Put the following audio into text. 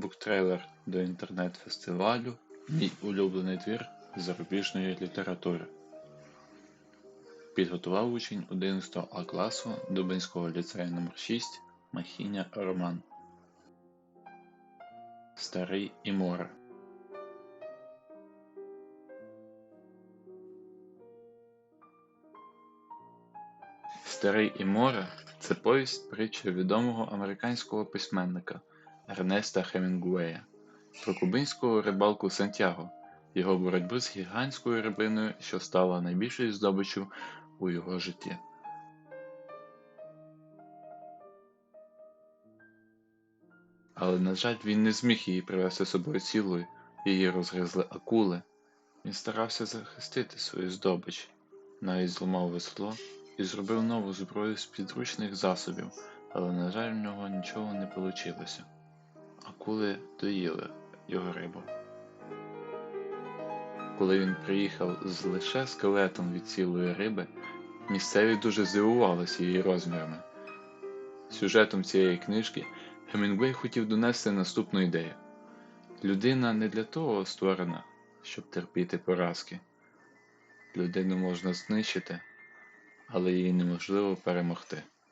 буктрейлер до інтернет-фестивалю Мій улюблений твір зарубіжної літератури. Підготував учень 11 А класу Дубинського ліцею номер 6 Махіня Роман. Старий і море. Старий і море це повість притча відомого американського письменника Ернеста Хемінгуея про кубинського рибалку Сантьяго, його боротьбу з гігантською рибиною, що стала найбільшою здобиччю у його житті. Але, на жаль, він не зміг її привезти з собою цілою, її розгризли акули. Він старався захистити свою здобич, навіть зламав весло і зробив нову зброю з підручних засобів, але, на жаль, в нього нічого не вийшло. Акули доїли його рибу. Коли він приїхав з лише скелетом від цілої риби, місцеві дуже здивувалися її розмірами. Сюжетом цієї книжки Гемінгуей хотів донести наступну ідею: людина не для того створена, щоб терпіти поразки. Людину можна знищити, але її неможливо перемогти.